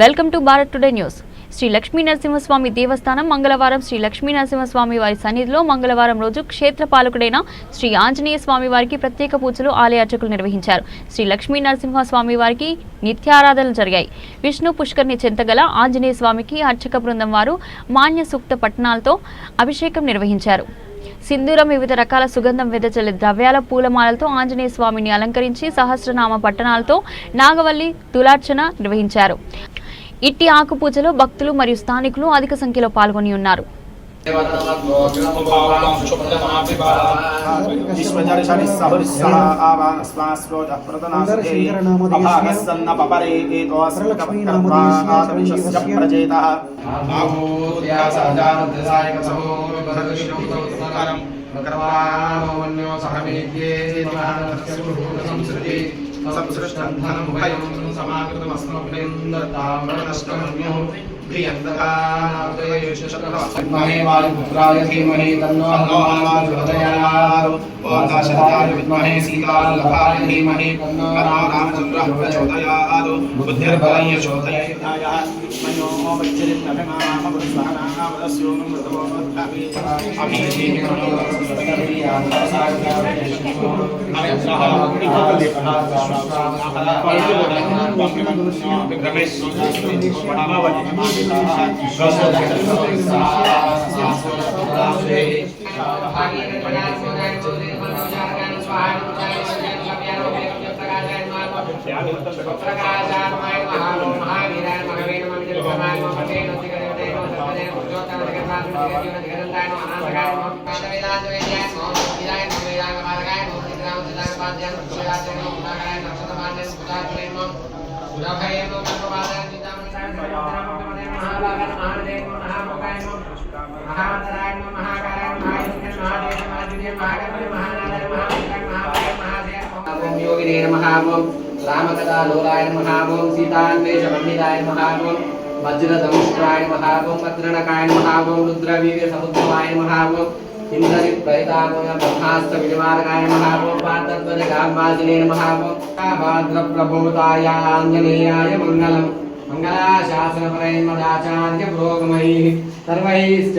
Welcome to Bharat today news. Shri Lakshmi Narasimhaswamy దేవస్థానం మంగళవారం శ్రీ లక్ష్మీ నరసింహస్వామి వారి సన్నిధిలో మంగళవారం రోజు క్షేత్ర పాలకుడైన శ్రీ ఆంజనేయ స్వామి వారికి ప్రత్యేక పూజలు ఆలయ అర్చకులు నిర్వహించారు. శ్రీ లక్ష్మీ నరసింహస్వామి వారికి నిత్యారాధనలు జరిగాయి. విష్ణు పుష్కర్ని చెంతగల ఆంజనేయ స్వామికి అర్చక బృందం వారు మాన్య సూక్త పట్టణాలతో అభిషేకం నిర్వహించారు. సింధూరం వివిధ రకాల సుగంధం వెదజల్లే ద్రవ్యాల పూలమాలతో ఆంజనేయ స్వామిని అలంకరించి సహస్రనామ పట్టణాలతో నాగవల్లి తులార్చన నిర్వహించారు. ఇట్టి ఆకుపూజలో భక్తులు మరియు స్థానికులు అధిక సంఖ్యలో పాల్గొని ఉన్నారు. संसृष्टं धनं भयं समाकृतमस्मभ्यन्दताम्रनष्टमन्यो ्रियन्दकामहे वायुपुत्राय धीमहि तन्नोहमायुहृदयारुशताय विद्महे सीताल्लभाय धीमहि तन्नोरामचन्द्रः प्रचोदयारु बुद्धिर्बलं यशोदययोमच्चरितभिमामृत्सहनामृतस्योमृतमोमृताभिः मयो ఓం యోగినే నమః ఓం రామకథా లోలాయ నమః ఓం సీతాన్వేష పండితాయ నమః ఓం వజ్రదంష్ట్రాయ నమః ఓం భద్రణకాయ నమః ఓం రుద్రవీర్య సముద్రమాయ నమః ఓం ఇంద్రజి ప్రహితాయ బ్రహ్మాస్త్ర వినివారకాయ నమః ఓం పాత్రధ్వజ గాంబాజినే నమః ఓం భాద్ర ప్రభూతాయ ఆంజనేయాయ మంగళం మంగళాశాసనపరైర్మదాచార్య పురోగమైః సర్వైశ్చ